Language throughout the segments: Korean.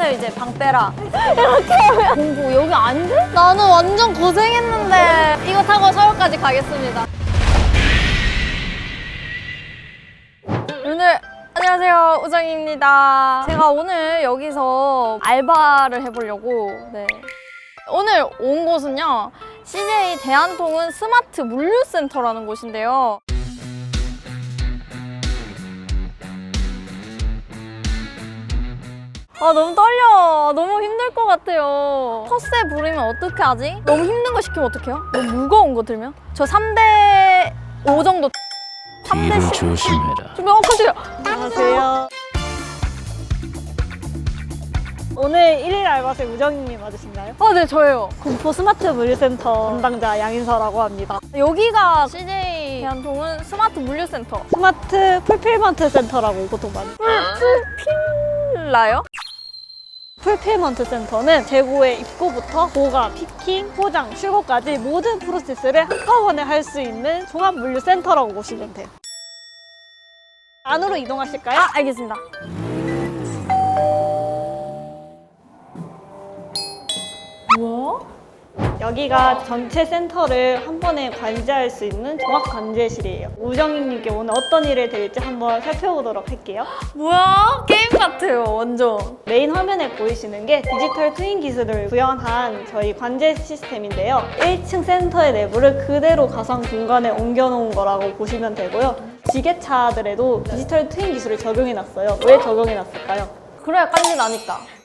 빨간색 이제 방 빼라. 이렇게 하면 공부 여기 아닌데? 나는 완전 고생했는데 이거 타고 서울까지 가겠습니다. 오늘 안녕하세요 우정입니다. 제가 오늘 여기서 알바를 해보려고 네. 오늘 온 곳은요 CJ 대한통운 스마트 물류센터라는 곳인데요. 아 너무 떨려 너무 힘들 것 같아요 텃세 부리면 어떻게 하지? 너무 힘든 거 시키면 어떡해요? 너무 무거운 거 들면? 저 3대 5 정도 3대 뒤를 10 조심해라. 준비 어 깜짝이야 안녕하세요. 오늘 1일 알바생 우정님 맞으신가요? 아 네 저예요 군포 스마트 물류센터 담당자 양인서라고 합니다. 여기가 CJ 대한통운 스마트 물류센터 스마트 풀필먼트 센터라고 보통 많이. 필라요? 풀필먼트 센터는 재고의 입고부터 보관, 피킹, 포장, 출고까지 모든 프로세스를 한꺼번에 할 수 있는 종합 물류 센터라고 보시면 돼요. 안으로 이동하실까요? 아 알겠습니다 뭐야? 여기가 전체 센터를 한 번에 관제할 수 있는 종합 관제실이에요. 우정님께 오늘 어떤 일을 드릴지 한번 살펴보도록 할게요. 뭐야? 게임 같아요 완전 메인 화면에 보이시는 게 디지털 트윈 기술을 구현한 저희 관제 시스템인데요. 1층 센터의 내부를 그대로 가상 공간에 옮겨놓은 거라고 보시면 되고요. 지게차들에도 디지털 트윈 기술을 적용해놨어요. 왜 적용해놨을까요? 그래야 깐지 나니까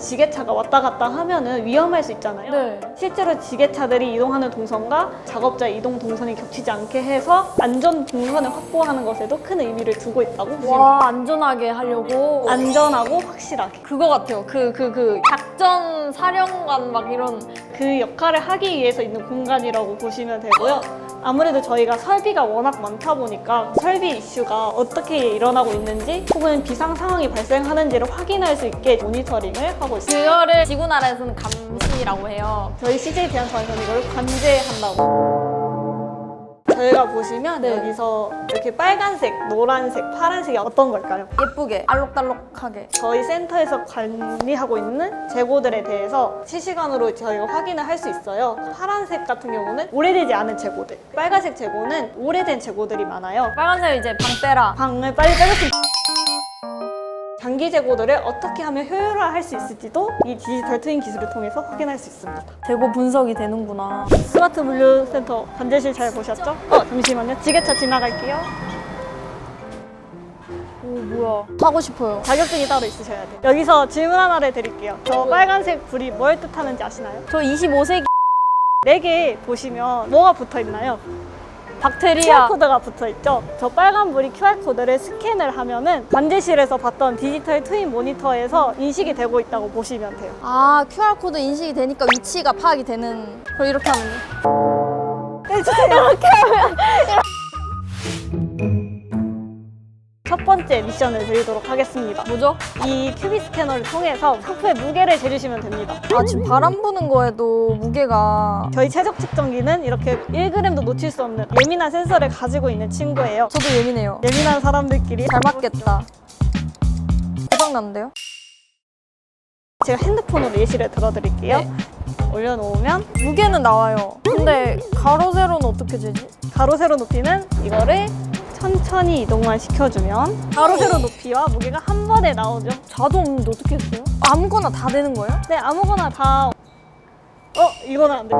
지게차가 왔다 갔다 하면은 위험할 수 있잖아요. 네. 실제로 지게차들이 이동하는 동선과 작업자 이동 동선이 겹치지 않게 해서 안전 동선을 확보하는 것에도 큰 의미를 두고 있다고 보시면. 와 안전하게 하려고 안전하고 확실하게 그거 같아요. 그 그 그 작전 사령관 막 이런 그 역할을 하기 위해서 있는 공간이라고 보시면 되고요. 아무래도 저희가 설비가 워낙 많다 보니까 설비 이슈가 어떻게 일어나고 있는지 혹은 비상 상황이 발생하는지를 확인할 수 있게 모니터링을 하고 있습니다. 그거를 지구 나라에서는 감신이라고 해요. 저희 CJ 대한통운에서는 이걸 관제한다고. 저희가 보시면 네. 여기서 이렇게 빨간색, 노란색, 파란색이 어떤 걸까요? 예쁘게 알록달록하게. 저희 센터에서 관리하고 있는 재고들에 대해서 실시간으로 저희가 확인을 할 수 있어요. 파란색 같은 경우는 오래되지 않은 재고들, 빨간색 재고는 오래된 재고들이 많아요. 빨간색 이제 방 빼라. 방을 빨리 빼줬으면 장기 재고들을 어떻게 하면 효율화할 수 있을지도 이 디지털 트윈 기술을 통해서 확인할 수 있습니다. 재고 분석이 되는구나. 스마트 물류 센터 관제실 잘 보셨죠? 어 잠시만요. 지게차 지나갈게요. 오 뭐야? 타고 싶어요. 자격증이 따로 있으셔야 돼요. 여기서 질문 하나를 드릴게요. 저 빨간색 불이 뭘 뜻하는지 아시나요? 저 25세기 네개 보시면 뭐가 붙어 있나요? 박테리아. QR코드가 붙어 있죠. 저 빨간 불이 QR코드를 스캔을 하면은 관제실에서 봤던 디지털 트윈 모니터에서 인식이 되고 있다고 보시면 돼요. 아 QR 코드 인식이 되니까 위치가 파악이 되는. 그럼 이렇게 하면 돼. 이렇게 하면 첫 번째 미션을 드리도록 하겠습니다. 뭐죠? 이 큐비 스캐너를 통해서 상품의 무게를 재주시면 됩니다. 아 지금 바람 부는 거에도 무게가 저희 최적 측정기는 이렇게 1g도 놓칠 수 없는 예민한 센서를 가지고 있는 친구예요. 저도 예민해요. 예민한 사람들끼리 잘 맞겠다. 고장 난대요? 제가 핸드폰으로 예시를 들어드릴게요. 네. 올려놓으면 무게는 나와요. 근데 가로 세로는 어떻게 재지? 가로 세로 높이는 이거를 천천히 이동만 시켜주면 가로 세로 높이와 무게가 한 번에 나오죠. 자도 없는데 어떻게 했어요? 아무거나 다 되는 거예요? 네 아무거나 다 어? 이거는 안 돼.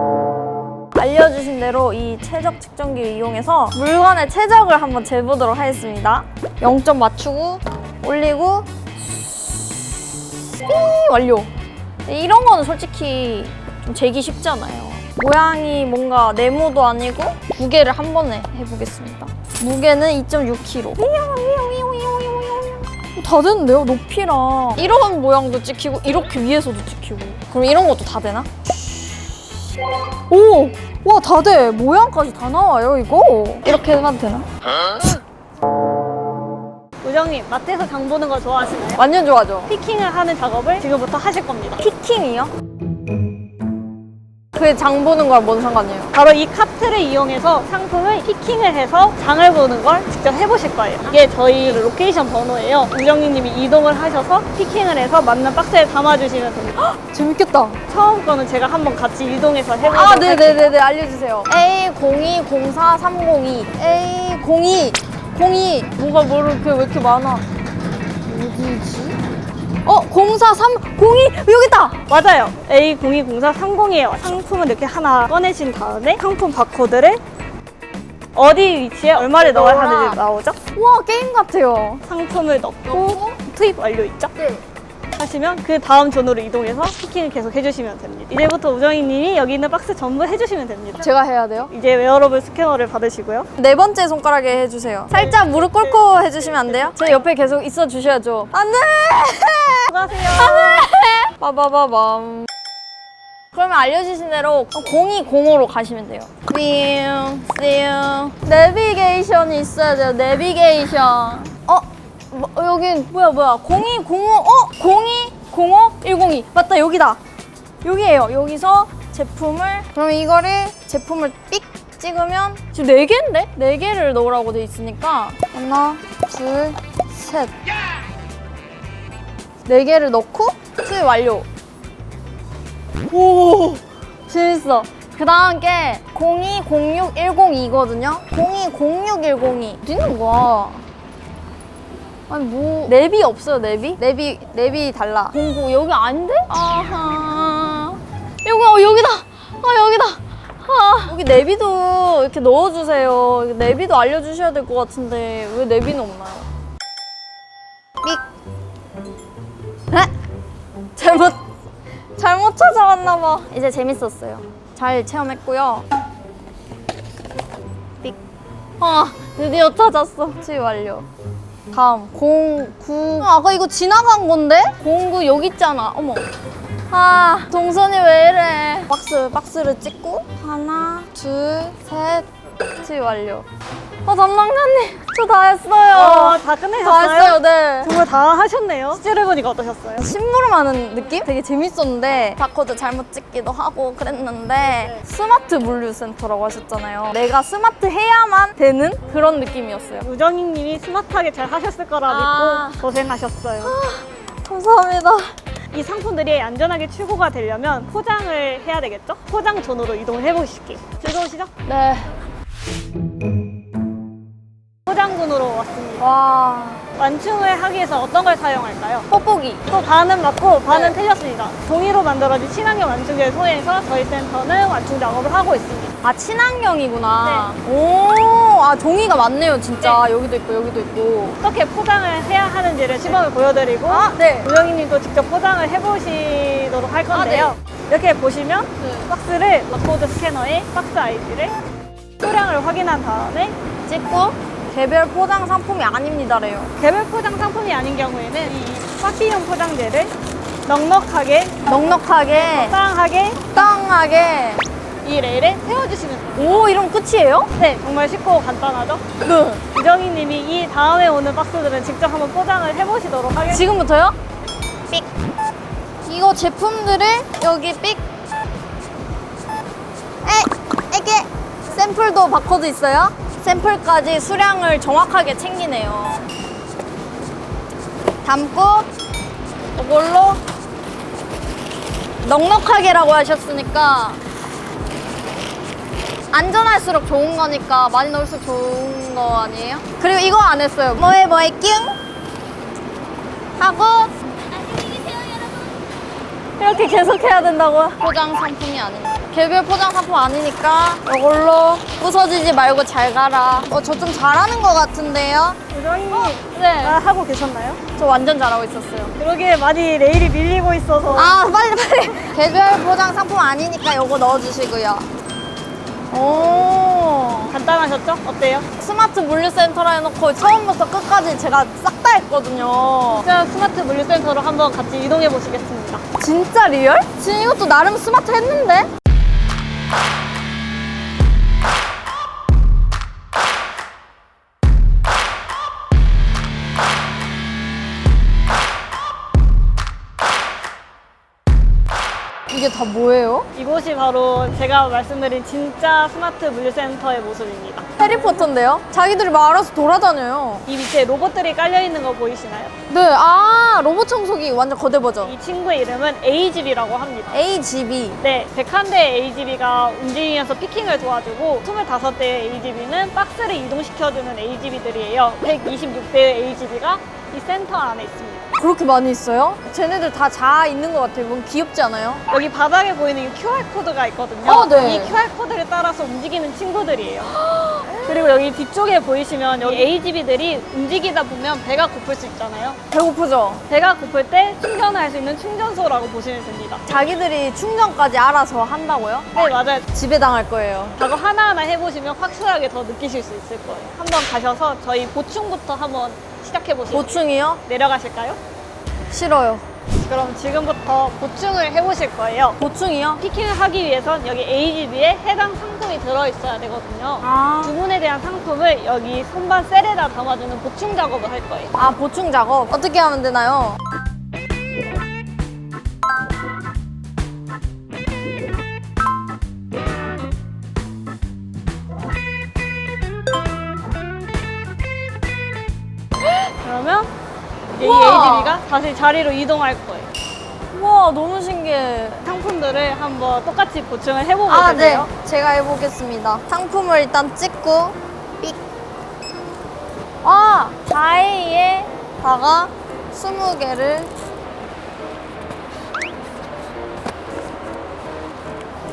알려주신 대로 이 최적 측정기를 이용해서 물건의 최적을 한번 재보도록 하겠습니다. 0점 맞추고 올리고 삐 완료. 근데 이런 거는 솔직히 좀 재기 쉽잖아요. 모양이 뭔가 네모도 아니고 두 개를 한 번에 해보겠습니다. 무게는 2.6kg. 다 되는데요? 높이랑 이런 모양도 찍히고 이렇게 위에서도 찍히고 그럼 이런 것도 다 되나? 오! 와, 다 돼. 모양까지 다 나와요, 이거. 이렇게 해도 되나? 우정님 마트에서 장 보는 거 좋아하시나요? 완전 좋아죠. 피킹을 하는 작업을 지금부터 하실 겁니다. 피킹이요? 그게 장 보는 거랑 뭔 상관이에요? 바로 이 카트를 이용해서 상품 을 제품을 피킹을 해서 장을 보는 걸 직접 해보실 거예요. 이게 저희 로케이션 번호예요. 우정희님이 이동을 하셔서 피킹을 해서 맞는 박스에 담아주시면 됩니다. 재밌겠다. 처음 거는 제가 한번 같이 이동해서 해보도록 아. 네네네네. 알려주세요. A02040302. A02. 02. 뭐가 뭐를 왜 이렇게 많아? 어디지? 어, 043, 02. 여기 있다! 맞아요. A020430이에요. 상품을 이렇게 하나 꺼내신 다음에 상품 바코드를 어디 위치에 얼마를 넣어야 넣어라. 하는지 나오죠? 우와, 게임 같아요. 상품을 넣고 투입 완료 있죠? 네. 하시면 그 다음 존으로 이동해서 피킹을 계속 해주시면 됩니다. 이제부터 우정희 님이 여기 있는 박스 전부 해주시면 됩니다. 제가 해야 돼요? 이제 웨어러블 스캐너를 받으시고요. 네 번째 손가락에 해주세요. 살짝 무릎 꿇고 해주시면 안 돼요? 제 옆에 계속 있어 주셔야죠. 안 돼! 수고하세요. 빠바바밤. 그러면 알려주신 대로 0205로 가시면 돼요. 띵, 띵. 내비게이션이 있어야 돼요. 내비게이션. 어? 뭐, 여긴 뭐야 뭐야? 0205. 어? 0205 102. 맞다 여기다. 여기에요. 여기서 제품을 그럼 이거를 제품을 삑 찍으면 지금 네 개인데 네 개를 넣으라고 돼 있으니까 하나, 둘, 셋. 네 개를 넣고 투입 완료. 오 재밌어. 그 다음 게 020610이거든요. 020610이 어디 있는 거야? 아니 뭐 랩이 없어요 랩이? 랩이 랩이 달라. 09 여기 아닌데? 아하. 여기 어 여기다. 아 여기다. 아 여기 내비도 이렇게 넣어주세요. 내비도 알려주셔야 될 것 같은데 왜 내비는 없나요? 삑. 에? 잘못 잘못 찾아왔나 봐. 이제 재밌었어요. 잘 체험했고요. 삑. 아 드디어 찾았어. 투입 완료. 다음 09. 아, 아까 이거 지나간 건데? 09 여기 있잖아. 어머. 아 동선이 왜 이래? 박스 박스를 찍고 하나 둘셋 투입 완료. 아 담당자님 저 다 했어요. 어, 다다 끝내셨어요? 했어요. 네. 정말 다 하셨네요. 실제로 해보니까 어떠셨어요? 심부름하는 느낌? 되게 재밌었는데 바코드 잘못 찍기도 하고 그랬는데 스마트 물류센터라고 하셨잖아요. 내가 스마트 해야만 되는 그런 느낌이었어요. 우정희 님이 스마트하게 잘 하셨을 거라 아. 믿고 고생하셨어요. 감사합니다. 이 상품들이 안전하게 출고가 되려면 포장을 해야 되겠죠? 포장 존으로 이동을 해보실게요. 즐거우시죠? 네. 존으로 왔습니다. 와. 완충을 하기 위해서 어떤 걸 사용할까요? 뽁뽁이. 또 반은 맞고 반은 네. 틀렸습니다. 종이로 만들어진 친환경 완충제를 소개해서 저희 센터는 완충 작업을 하고 있습니다. 아 친환경이구나. 오. 아 종이가 많네요 진짜. 여기도 있고 여기도 있고. 어떻게 포장을 해야 하는지를 시범을 보여드리고 아 네. 우영이님도 직접 포장을 해보시도록 할 건데요. 이렇게 보시면 네. 박스를 바코드 스캐너에 박스 아이디를 소량을 확인한 다음에 찍고 개별 포장 상품이 아닙니다래요. 개별 포장 상품이 아닌 경우에는 이 파피용 포장재를 넉넉하게 넉넉하게 땅하게 땅하게. 이 레일에 세워주시면 됩니다. 오 이러면 끝이에요? 네, 정말 쉽고 간단하죠? 네. 유정희님이 이 다음에 오는 박스들은 직접 한번 포장을 해보시도록 하겠습니다. 지금부터요? 삑. 이거 제품들을 여기 삑. 에, 이게 샘플도 바코드 있어요? 샘플까지 수량을 정확하게 챙기네요. 담고 이걸로 넉넉하게라고 하셨으니까 안전할수록 좋은 거니까 많이 넣을수록 좋은 거 아니에요? 그리고 이거 안 했어요. 뭐해 뭐해 뀨 하고 이렇게 계속 해야 된다고요? 포장 상품이 아니니까 개별 포장 상품 아니니까 이걸로 부서지지 말고 잘 가라 어, 저 좀 잘하는 것 같은데요? 유정희님 네. 아, 하고 계셨나요? 저 완전 잘하고 있었어요 그러게 많이 레일이 밀리고 있어서 아 빨리 빨리 개별 포장 상품 아니니까 이거 넣어주시고요 오 간단하셨죠? 어때요? 스마트 물류센터라 해놓고 처음부터 끝까지 제가 싹 다 했거든요 진짜 스마트 물류센터로 한번 같이 이동해 보시겠습니다. 진짜 리얼? 지금 이것도 나름 스마트 했는데? 뭐예요? 이곳이 바로 제가 말씀드린 진짜 스마트 물류센터의 모습입니다. 해리포터인데요? 자기들이 막 알아서 돌아다녀요. 이 밑에 로봇들이 깔려 있는 거 보이시나요? 네, 아 로봇 청소기 완전 거대 버전. 이 친구의 이름은 AGB라고 합니다. AGB. 네, 101대의 AGB가 움직이면서 피킹을 도와주고 25대의 AGB는 박스를 이동시켜주는 AGB들이에요. 126대의 AGB가 이 센터 안에 있습니다. 그렇게 많이 있어요? 쟤네들 다 자 있는 것 같아요. 뭔 귀엽지 않아요? 여기 바닥에 보이는 이 QR코드가 있거든요. 어, 네. 이 QR코드를 따라서 움직이는 친구들이에요. 그리고 여기 뒤쪽에 보이시면 여기 AGB들이 움직이다 보면 배가 고플 수 있잖아요. 배고프죠? 배가 고플 때 충전을 할수 있는 충전소라고 보시면 됩니다. 자기들이 충전까지 알아서 한다고요? 네, 맞아요. 지배당할 거예요. 작업 하나하나 해보시면 확실하게 더 느끼실 수 있을 거예요. 한번 가셔서 저희 보충부터 한번 시작해보시죠. 보충이요? 내려가실까요? 싫어요. 그럼 지금부터 보충을 해보실 거예요. 보충이요? 피킹을 하기 위해선 여기 AGB에 해당 상품이 들어있어야 되거든요. 아. 주문에 대한 상품을 여기 선반 셀에다 담아주는 보충 작업을 할 거예요. 아, 보충 작업. 어떻게 하면 되나요? 그러면 이 AGB가 다시 자리로 이동할 거예요. 우와, 너무 신기해. 상품들을 한번 똑같이 보충을 해보면 아, 네. 되세요. 제가 해보겠습니다. 상품을 일단 찍고, 삑. 아, 다이에 다가 20개를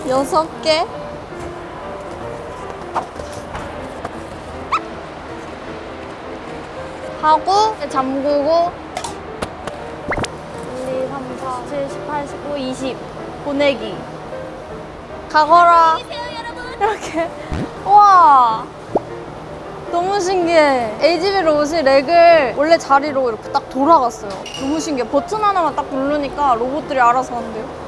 여섯 개 하고 잠그고 19, 20 보내기. 가거라. 이렇게. 우와. 너무 신기해. AGB 로봇이 렉을 원래 자리로 이렇게 딱 돌아갔어요. 너무 신기해. 버튼 하나만 딱 누르니까 로봇들이 알아서 한대요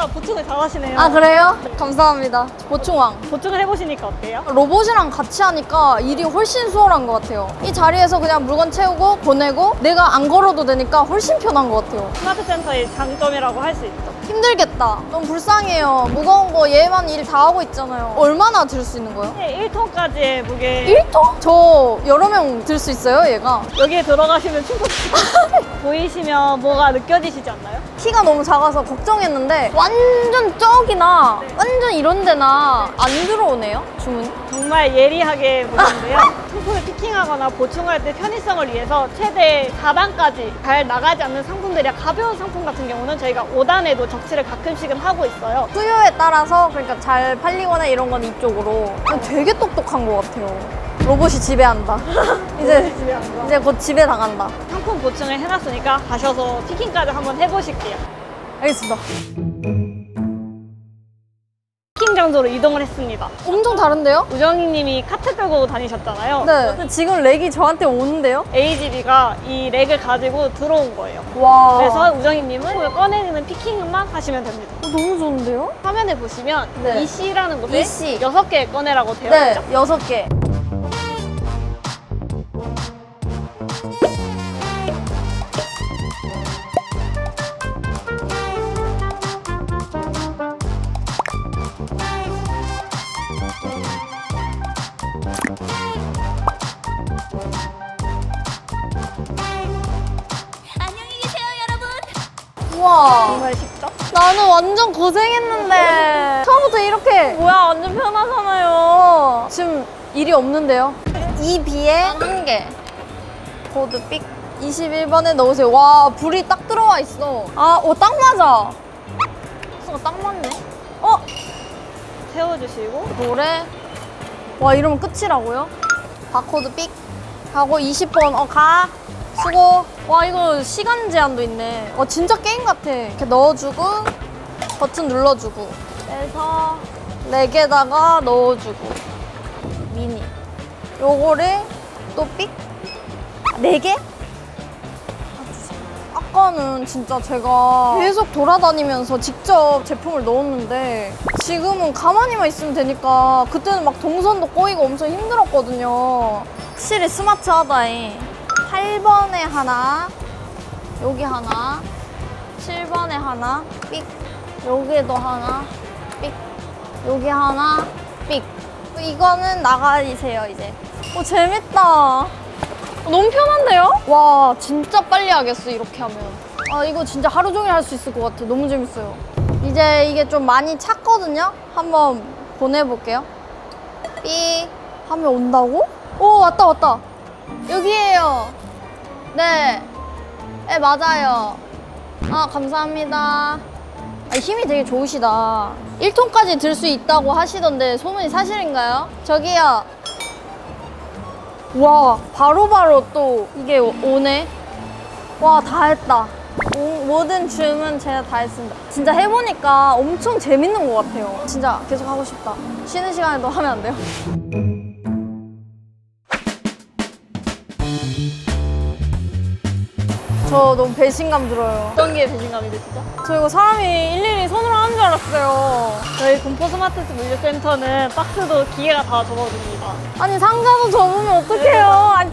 생각보다 보충을 잘하시네요. 아 그래요? 감사합니다 보충왕 보충을 해보시니까 어때요? 로봇이랑 같이 하니까 일이 훨씬 수월한 것 같아요 이 자리에서 그냥 물건 채우고 보내고 내가 안 걸어도 되니까 훨씬 편한 것 같아요 스마트 센터의 장점이라고 할 수 있죠. 힘들겠다 너무 불쌍해요 무거운 거 얘만 일 다 하고 있잖아요 얼마나 들 수 있는 거예요? 네, 1톤까지의 무게 1톤? 저 여러 명 들 수 있어요, 얘가. 여기에 들어가시면 충분히 보이시면 뭐가 느껴지시지 않나요? 키가 너무 작아서 걱정했는데 완전 저기나 완전 이런 데나 안 들어오네요, 주문이. 정말 예리하게 보시는데요. 상품을 피킹하거나 보충할 때 편의성을 위해서 최대 4단까지 잘 나가지 않는 상품들이 가벼운 상품 같은 경우는 저희가 5단에도 적치를 가끔씩은 하고 있어요. 수요에 따라서 그러니까 잘 팔리거나 이런 건 이쪽으로. 되게 똑똑한 것 같아요. 로봇이 지배한다. 이제 이제 곧 지배 당한다. 상품 보충을 해놨으니까 가셔서 피킹까지 한번 해보실게요. 알겠습니다. 장소로 이동을 했습니다. 엄청 다른데요? 우정희 님이 카트 끌고 다니셨잖아요. 네. 지금 렉이 저한테 오는데요? AGB가 이 렉을 가지고 들어온 거예요. 와. 그래서 우정희 님은 그걸 꺼내는 피킹만 하시면 됩니다. 어, 너무 좋은데요? 화면에 보시면 네. EC라는 곳에 EC. 6개 꺼내라고 되어 네, 있죠. 여섯 개. 우와. 정말 쉽죠? 나는 완전 고생했는데. 처음부터 이렇게. 뭐야 완전 편하잖아요. 지금 일이 없는데요? 이 비에 한 개. 코드 삑. 21번에 넣으세요. 와 불이 딱 들어와 있어. 아 오 딱 맞아. 수가 딱 맞네. 어? 세워주시고. 노래? 와 이러면 끝이라고요? 바코드 삑. 하고 20번. 어 가 수고 와 이거 시간 제한도 있네 와 진짜 게임 같아 이렇게 넣어주고 버튼 눌러주고 빼서 렉에다가 넣어주고 미니 요거를 또 삑? 네 개? 아까는 진짜 제가 계속 돌아다니면서 직접 제품을 넣었는데 지금은 가만히만 있으면 되니까 그때는 막 동선도 꼬이고 엄청 힘들었거든요. 확실히 스마트하다잉. 8번에 하나, 여기 하나, 7번에 하나, 삑. 여기에도 하나, 삑. 여기 하나, 삑. 이거는 나가리세요, 이제. 오, 재밌다. 너무 편한데요? 와, 진짜 빨리 하겠어, 이렇게 하면. 아, 이거 진짜 하루 종일 할 수 있을 것 같아. 너무 재밌어요. 이제 이게 좀 많이 찼거든요? 한번 보내볼게요. 삐 하면 온다고? 오, 왔다, 왔다. 여기에요. 네. 네, 맞아요. 아, 감사합니다. 아, 힘이 되게 좋으시다. 1톤까지 들 수 있다고 하시던데 소문이 사실인가요? 저기요. 와, 바로바로 또 이게 오- 오네. 와, 다 했다. 오- 모든 주문 제가 다 했습니다. 진짜 해보니까 엄청 재밌는 것 같아요. 진짜 계속 하고 싶다. 쉬는 시간에도 하면 안 돼요? 저 너무 배신감 들어요. 어떤 게 배신감이 드시죠? 저 이거 사람이 일일이 손으로 하는 줄 알았어요. 저희 군포 스마트스 물류센터는 박스도 기계가 다 접어줍니다. 아니 상자도 접으면 어떡해요? 아니,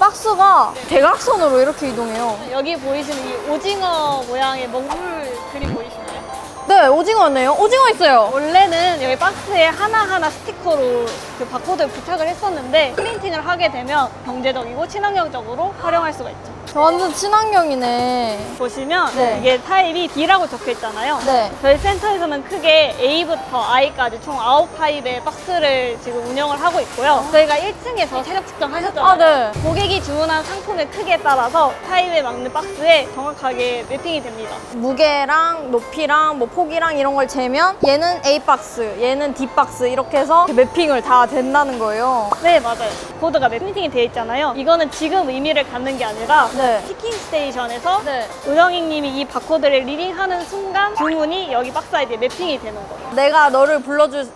박스가 대각선으로 이렇게 이동해요. 여기 보이시는 이 오징어 모양의 먹물 그림 보이시나요? 네, 오징어네요. 오징어 있어요. 원래는 여기 박스에 하나하나 스티커로 그 바코드를 부착을 했었는데 프린팅을 하게 되면 경제적이고 친환경적으로 활용할 수가 있죠. 저 완전 친환경이네. 보시면 네. 이게 타입이 D라고 적혀 있잖아요. 네. 저희 센터에서는 크게 A부터 I까지 총 9타입의 박스를 지금 운영을 하고 있고요. 저희가 1층에서 체력 측정하셨잖아요. 아, 네. 고객이 주문한 상품의 크기에 따라서 타입에 맞는 박스에 정확하게 매핑이 됩니다. 무게랑 높이랑 뭐 폭이랑 이런 걸 재면 얘는 A 박스, 얘는 D 박스 이렇게 해서 매핑을 다 된다는 거예요. 네, 맞아요. 코드가 매핑이 되어 있잖아요. 이거는 지금 의미를 갖는 게 아니라 네. 피킹 스테이션에서 네. 은영이님이 이 바코드를 리딩하는 순간 주문이 여기 박스 아이디에 매핑이 되는 거예요. 내가 너를 불러줄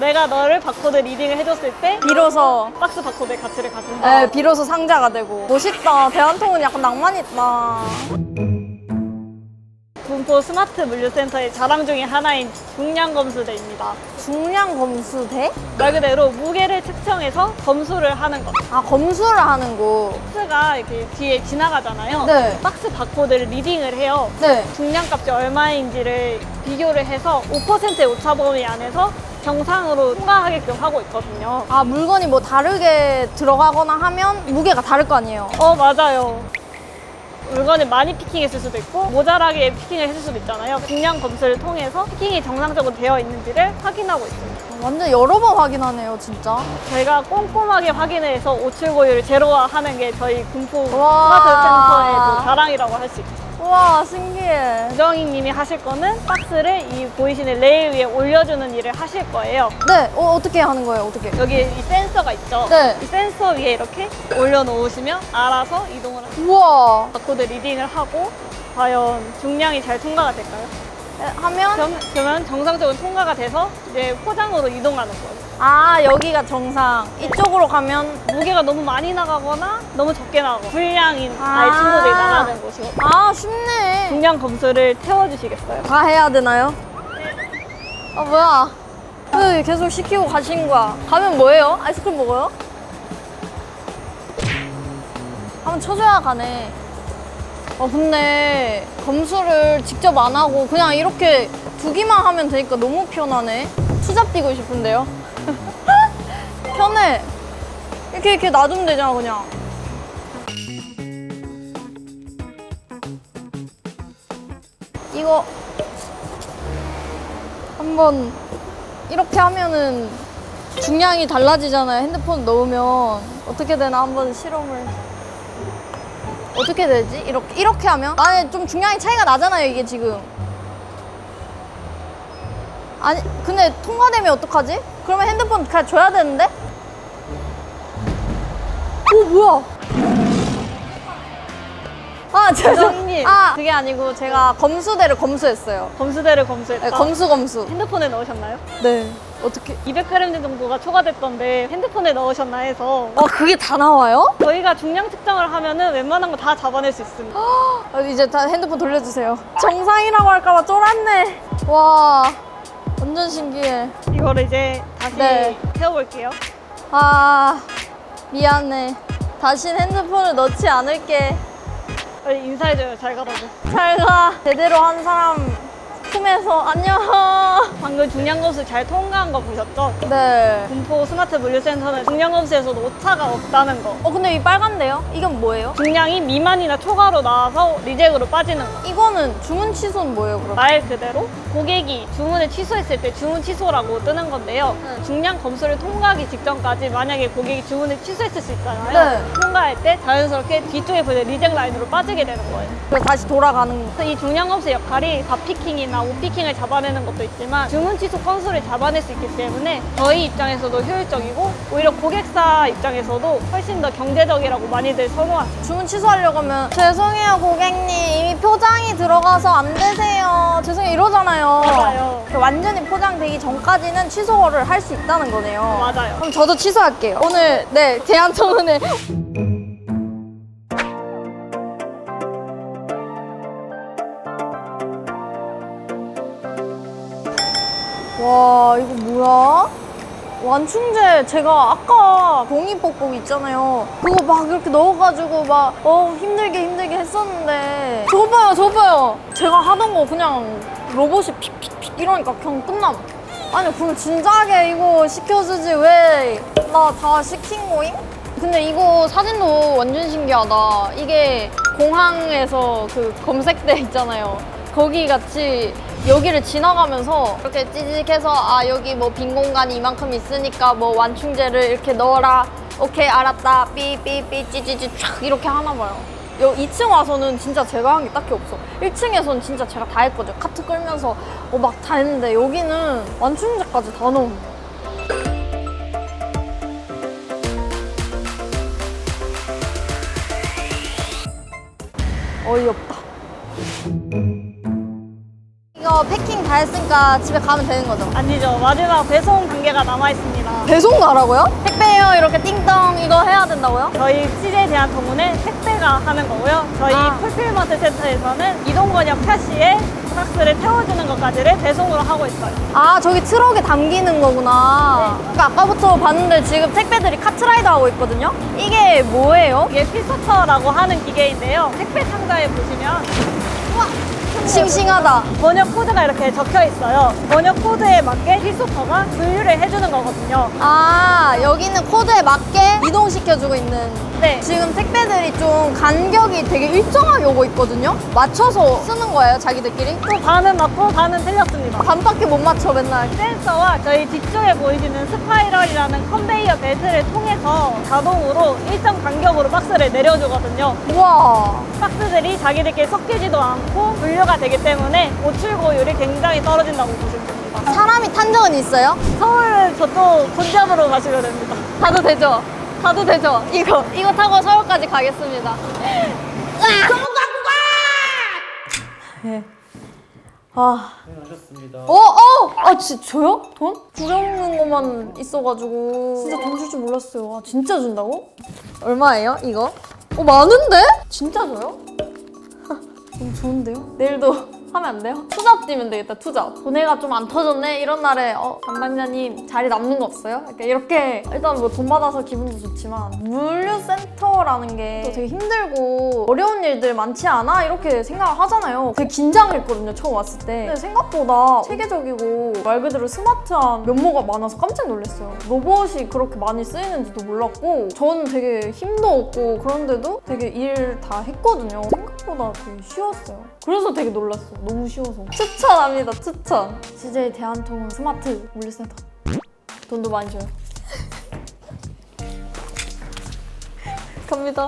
내가 너를 바코드 리딩을 해줬을 때 비로소 박스 바코드의 가치를 가진다. 네, 비로소 상자가 되고 멋있다. 대한통운 약간 낭만 있다. 군포 스마트 물류센터의 자랑 중에 하나인 중량 검수대입니다. 중량 검수대? 말 그대로 무게를 측정해서 검수를 하는 것. 아 검수를 하는 곳. 박스가 이렇게 뒤에 지나가잖아요. 네. 박스 바코드를 리딩을 해요. 네. 중량 값이 얼마인지를 비교를 해서 5%의 오차 범위 안에서 정상으로 통과하게끔 하고 있거든요. 아 물건이 뭐 다르게 들어가거나 하면 무게가 다를 거 아니에요. 어, 맞아요. 물건을 많이 피킹했을 수도 있고 모자라게 피킹을 했을 수도 있잖아요. 중량 검수를 통해서 피킹이 정상적으로 되어 있는지를 확인하고 있습니다. 완전 여러 번 확인하네요, 진짜. 저희가 꼼꼼하게 확인을 해서 오출 고율을 제로화하는 게 저희 군포 와. 스마트 센터의 또 자랑이라고 할 수 있죠. 우와 신기해. 우정희 님이 하실 거는 박스를 이 보이시는 레일 위에 올려주는 일을 하실 거예요. 네, 어, 어떻게 하는 거예요? 어떻게? 여기 이 센서가 있죠? 네. 이 센서 위에 이렇게 올려놓으시면 알아서 이동을 합니다. 우와. 바코드 리딩을 하고 과연 중량이 잘 통과가 될까요? 에, 하면 그럼, 그러면 정상적으로 통과가 돼서 이제 포장으로 이동하는 거예요. 아 여기가 정상. 이쪽으로 가면 무게가 너무 많이 나가거나 너무 적게 나가고 불량인 아. 아이 친구들이 나가는 곳이고 아 쉽네. 중량 검수를 태워주시겠어요? 다 해야 되나요? 아 뭐야? 왜 계속 시키고 가신 거야? 가면 뭐예요? 아이스크림 먹어요? 한번 쳐줘야 가네. 어 근데 검수를 직접 안 하고 그냥 이렇게 두기만 하면 되니까 너무 편하네. 투잡 뛰고 싶은데요? 편해. 이렇게 이렇게 놔두면 되잖아 그냥. 이거 한번 이렇게 하면은 중량이 달라지잖아요. 핸드폰 넣으면 어떻게 되나 한번 실험을 어떻게 되지? 이렇게 이렇게 하면 만약에 좀 중량이 차이가 나잖아요. 이게 지금 아니 근데 통과되면 어떡하지? 그러면 핸드폰 그냥 줘야 되는데? 오 뭐야? 아 죄송. 부장님. 아 그게 아니고 제가 검수대를 검수했어요. 검수대를 검수했다. 네, 검수 검수. 핸드폰에 넣으셨나요? 네. 어떻게? 200g 정도가 초과됐던데 핸드폰에 넣으셨나 해서 와 그게 다 나와요? 저희가 중량 측정을 하면은 웬만한 거 다 잡아낼 수 있습니다. 아, 이제 다 핸드폰 돌려주세요. 정상이라고 할까봐 쫄았네. 와 완전 신기해. 이거를 이제 다시 네. 태워볼게요. 아 미안해. 다신 핸드폰을 넣지 않을게. 빨리 인사해줘요. 잘 가라고. 잘 가. 제대로 한 사람 품에서 안녕. 방금 중량검수 잘 통과한 거 보셨죠? 네. 군포 스마트 물류센터는 중량검수에서도 오차가 없다는 거. 어 근데 이 빨간데요? 이건 뭐예요? 중량이 미만이나 초과로 나와서 리젝으로 빠지는 거. 이거는 주문 취소는 뭐예요 그럼? 말 그대로 고객이 주문을 취소했을 때 주문 취소라고 뜨는 건데요. 네. 중량 검수를 통과하기 직전까지 만약에 고객이 주문을 취소했을 수 있잖아요. 네. 통과할 때 자연스럽게 뒤쪽에 보이는 리젝 라인으로 빠지게 되는 거예요. 그래서 다시 돌아가는 거. 그래서 이 중량 검수 역할이 4피킹이나 5피킹을 잡아내는 것도 있지만 주문 취소 건수를 잡아낼 수 있기 때문에 저희 입장에서도 효율적이고 오히려 고객사 입장에서도 훨씬 더 경제적이라고 많이들 선호하세요. 주문 취소하려고 하면 죄송해요 고객님. 이미 포장이 들어가서 안 되세요. 죄송해요. 이러잖아요. 맞아요. 그 완전히 포장되기 전까지는 취소를 할 수 있다는 거네요. 맞아요. 그럼 저도 취소할게요. 오늘 네 대한청원을 완충제 제가 아까 종이뽁뽁 있잖아요. 그거 막 이렇게 넣어가지고 막 어 힘들게 힘들게 했었는데. 저거 봐요 저거 봐요. 제가 하던 거 그냥 로봇이 픽픽픽 이러니까 그냥 끝남 아니 그럼 진작에 이거 시켜주지 왜 나 다 시킨 거임? 근데 이거 사진도 완전 신기하다. 이게 공항에서 그 검색대 있잖아요 거기 같이 여기를 지나가면서 이렇게 찌직해서 아 여기 뭐 빈 공간이 이만큼 있으니까 뭐 완충제를 이렇게 넣어라. 오케이 알았다. 삐삐삐 찌찌찌 촥 이렇게 하나 봐요. 여 2층 와서는 진짜 제가 한 게 딱히 없어. 1층에서는 진짜 제가 다 했거든요 카트 끌면서 어, 막 다 했는데 여기는 완충제까지 다 넣은 어이없다 다 했으니까 집에 가면 되는 거죠? 아니죠. 마지막 배송 단계가 남아 있습니다. 배송 가라고요? 택배요 이렇게 띵동 이거 해야 된다고요? 저희 CJ 대한통운은 택배가 하는 거고요. 저희 아. 풀필먼트 센터에서는 이동건역 표시에 박스를 태워주는 것까지를 배송으로 하고 있어요. 아 저기 트럭에 담기는 거구나 그러니까 아까부터 봤는데 지금 택배들이 카트라이더 하고 있거든요 이게 뭐예요? 이게 필서터라고 하는 기계인데요. 택배 상자에 보시면 싱싱하다 번역 코드가 이렇게 적혀 있어요. 번역 코드에 맞게 필서터가 분류를 해주는 거거든요. 아 여기는 코드에 맞게 이동시켜주고 있는 네. 지금 택배들이 좀 간격이 되게 일정하게 오고 있거든요 맞춰서 쓰는 거예요 자기들끼리? 또 반은 맞고 반은 틀렸습니다. 반밖에 못 맞춰 맨날 센서와 저희 뒤쪽에 보이시는 스파이럴이라는 컨베이어 벨트를 통해서 자동으로 일정 간격으로 박스를 내려주거든요. 우와 박스들이 자기들끼리 섞이지도 않고 분류 가 되기 때문에 오출고율이 굉장히 떨어진다고 보시면 됩니다. 사람이 탄 적은 있어요? 서울 저쪽 본점으로 가시면 됩니다. 가도 되죠? 가도 되죠? 이거 이거 타고 서울까지 가겠습니다. 예. 아. 하셨습니다. 어, 어! 아, 지, 저요? 돈? 부려먹는 것만 있어가지고. 진짜 돈 줄 줄 몰랐어요. 아, 진짜 준다고? 얼마예요, 이거? 어, 많은데? 진짜 줘요? 너무 좋은데요? 내일도 하면 안 돼요? 투잡 뛰면 되겠다, 투잡. 돈해가 좀 안 터졌네? 이런 날에, 어, 담당자님, 자리 남는 거 없어요? 약간 이렇게, 일단 뭐 돈 받아서 기분도 좋지만, 물류센터라는 게 또 되게 힘들고, 어려운 일들 많지 않아? 이렇게 생각을 하잖아요. 되게 긴장했거든요, 처음 왔을 때. 근데 생각보다 체계적이고, 말 그대로 스마트한 면모가 많아서 깜짝 놀랐어요. 로봇이 그렇게 많이 쓰이는지도 몰랐고, 저는 되게 힘도 없고, 그런데도 되게 일 다 했거든요. 생각보다 되게 쉬웠어요. 그래서 되게 놀랐어요. 너무 쉬워서. 추천합니다, 추천. CJ 대한통운 스마트 물류센터. 돈도 많이 줘요. 갑니다.